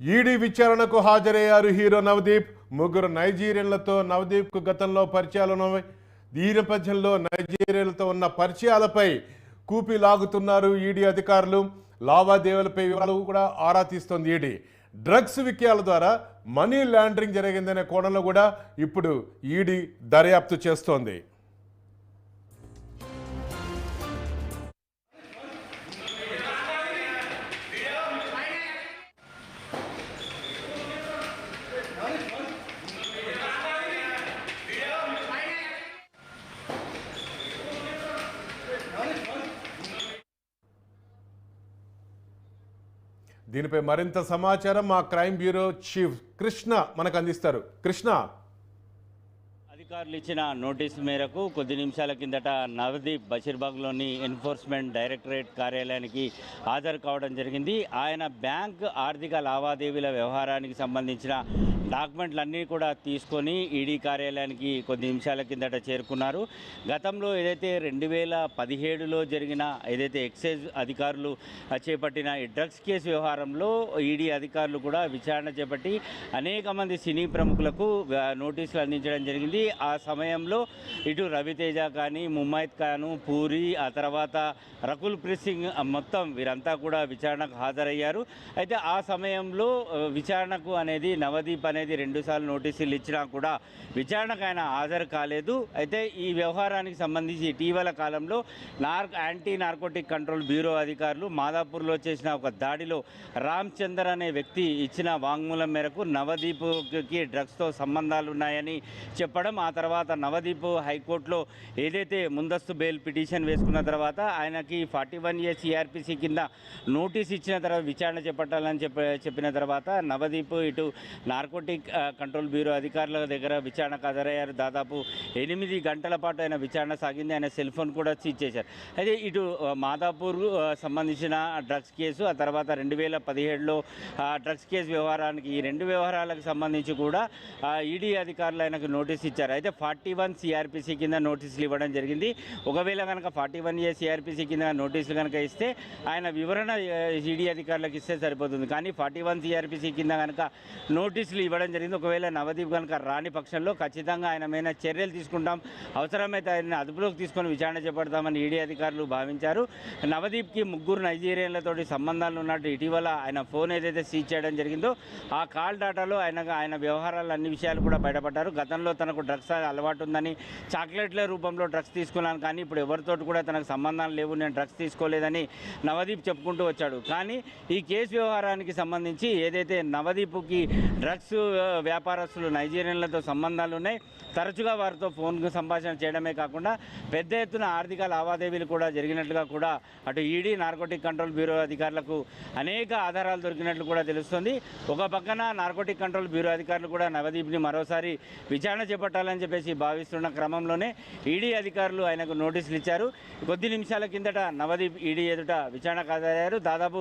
ED విచారణకు హాజరయ్యారు hero Navdeep. ముగ్గురు నైజీరియన్లతో నవదీప్కు గతంలో పరిచయాలు ఉన్నాయి ఈ నేపథ్యంలో నైజీరియన్లతో ఉన్న పరిచయాలపై కూపి లాగుతున్నారు ఈడీ అధికారులు. లావాదేవీలపై వివరాలు కూడా ఆరా తీస్తోంది ఈడీ. డ్రగ్స్ విక్రయాల ద్వారా మనీ లాండరింగ్ జరిగిందనే కోణంలో కూడా ఇప్పుడు ఈడీ దర్యాప్తు చేస్తోంది. దీనిపై మరింత సమాచారం మా క్రైమ్ బ్యూరో చీఫ్ కృష్ణ మనకు అందిస్తారు. కృష్ణ. అధికారులు ఇచ్చిన నోటీసు మేరకు కొద్ది నిమిషాల కిందట నవదీప్ బషీర్బాగ్లోని ఎన్ఫోర్స్మెంట్ డైరెక్టరేట్ కార్యాలయానికి హాజరు కావడం జరిగింది. ఆయన బ్యాంక్ ఆర్థిక లావాదేవీల వ్యవహారానికి సంబంధించిన డాక్యుమెంట్లన్నీ కూడా తీసుకొని ఈడీ కార్యాలయానికి కొద్ది నిమిషాల కిందట చేరుకున్నారు. గతంలో ఏదైతే రెండు వేల పదిహేడులో జరిగిన ఏదైతే ఎక్సైజ్ అధికారులు చేపట్టిన ఈ డ్రగ్స్ కేసు వ్యవహారంలో ఈడీ అధికారులు కూడా విచారణ చేపట్టి అనేక మంది సినీ ప్రముఖులకు నోటీసులు అందించడం జరిగింది. ఆ సమయంలో ఇటు రవితేజ కానీ ముమ్మైద్ ఖాను పూరి ఆ తర్వాత రకుల్ ప్రీత్ సింగ్ మొత్తం వీరంతా కూడా విచారణకు హాజరయ్యారు. అయితే ఆ సమయంలో విచారణకు అనేది నవదీప్ అనేది రెండుసార్లు నోటీసులు ఇచ్చినా కూడా విచారణకు ఆయన హాజరు కాలేదు. అయితే ఈ వ్యవహారానికి సంబంధించి ఇటీవల కాలంలో నార్ యాంటీ నార్కోటిక్ కంట్రోల్ బ్యూరో అధికారులు మాదాపూర్లో చేసిన ఒక దాడిలో రామ్ చందర్ అనే వ్యక్తి ఇచ్చిన వాంగ్మూలం మేరకు నవదీప్కి డ్రగ్స్తో సంబంధాలు ఉన్నాయని చెప్పడం ఆ తర్వాత నవదీప్ హైకోర్టులో ఏదైతే ముందస్తు బెయిల్ పిటిషన్ వేసుకున్న తర్వాత ఆయనకి ఫార్టీ వన్ ఇయర్ సిఆర్పిసి కింద నోటీస్ ఇచ్చిన తర్వాత విచారణ చేపట్టాలని చెప్ప చెప్పిన తర్వాత నవదీప్ ఇటు నార్కోటిక్ ఆ, కంట్రోల్ బ్యూరో అధికారుల దగ్గర విచారణకు హాజరయ్యారు. దాదాపు ఎనిమిది గంటల పాటు ఆయన విచారణ సాగింది. ఆయన సెల్ ఫోన్ కూడా సీజ్ చేశారు. అయితే ఇటు మాదాపూర్ సంబంధించిన డ్రగ్స్ కేసు ఆ తర్వాత రెండు వేల పదిహేడులో డ్రగ్స్ కేసు వ్యవహారానికి ఈ రెండు వ్యవహారాలకు సంబంధించి కూడా ఈడీ అధికారులు ఆయనకు నోటీస్ ఇచ్చారు. అయితే ఫార్టీ వన్ సిఆర్పిసి కింద నోటీసులు ఇవ్వడం జరిగింది. ఒకవేళ కనుక ఫార్టీ వన్ ఏ సిఆర్పిసి కింద నోటీసులు కనుక ఇస్తే ఆయన వివరణ ఈడీ అధికారులకు ఇస్తే సరిపోతుంది. కానీ ఫార్టీ వన్ సిఆర్పిసి కింద కనుక నోటీసులు ఇవ్వడం జరిగింది. ఒకవేళ నవదీప్ కనుక రాని పక్షంలో ఖచ్చితంగా ఆయన మీద చర్యలు తీసుకుంటాం. అవసరమైతే ఆయన అదుపులోకి తీసుకొని విచారణ చేపడతామని ఈడీ అధికారులు భావించారు. నవదీప్కి ముగ్గురు నైజీరియన్లతోటి సంబంధాలు ఉన్నట్టు ఇటీవల ఆయన ఫోన్ ఏదైతే సీజ్ చేయడం జరిగిందో ఆ కాల్ డాటాలో ఆయన ఆయన వ్యవహారాలు అన్ని విషయాలు కూడా బయటపడ్డారు. గతంలో తనకు డ్రగ్స్ అలవాటు ఉందని చాక్లెట్ల రూపంలో డ్రగ్స్ తీసుకున్నాను కానీ ఇప్పుడు ఎవరితోటి కూడా తనకు సంబంధాలు లేవు నేను డ్రగ్స్ తీసుకోలేదని నవదీప్ చెప్పుకుంటూ వచ్చాడు. కానీ ఈ కేసు వ్యవహారానికి సంబంధించి ఏదైతే నవదీప్కి డ్రగ్స్ వ్యాపారస్తులు నైజీరియన్లతో సంబంధాలు ఉన్నాయి. తరచుగా వారితో ఫోన్ సంభాషణ చేయడమే కాకుండా పెద్ద ఎత్తున ఆర్థిక లావాదేవీలు కూడా జరిగినట్లుగా కూడా అటు ఈడీ నార్కోటిక్ కంట్రోల్ బ్యూరో అధికారులకు అనేక ఆధారాలు దొరికినట్లు కూడా తెలుస్తుంది. ఒక పక్కన నార్కోటిక్ కంట్రోల్ బ్యూరో అధికారులు కూడా నవదీప్ని మరోసారి విచారణ చేపట్టాలని చెప్పేసి భావిస్తున్న క్రమంలోనే ఈడీ అధికారులు ఆయనకు నోటీసులు ఇచ్చారు. కొద్ది నిమిషాల కిందట నవదీప్ ఈడీ ఎదుట విచారణకు హాజరయ్యారు. దాదాపు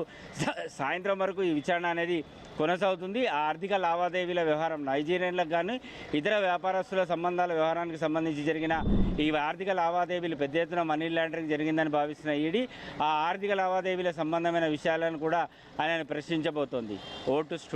సాయంత్రం వరకు ఈ విచారణ అనేది కొనసాగుతుంది. ఆ ఆర్థిక లావాదేవీల వ్యవహారం నైజీరియన్లకు కానీ ఇతర వ్యాపారస్తుల సంబంధాల వ్యవహారానికి సంబంధించి జరిగిన ఈ ఆర్థిక లావాదేవీలు పెద్ద ఎత్తున మనీ లాండరింగ్ జరిగిందని భావిస్తున్న ఈడీ ఆ ఆర్థిక లావాదేవీల సంబంధమైన విషయాలను కూడా ఆయన ప్రశ్నించబోతోంది. Vote studio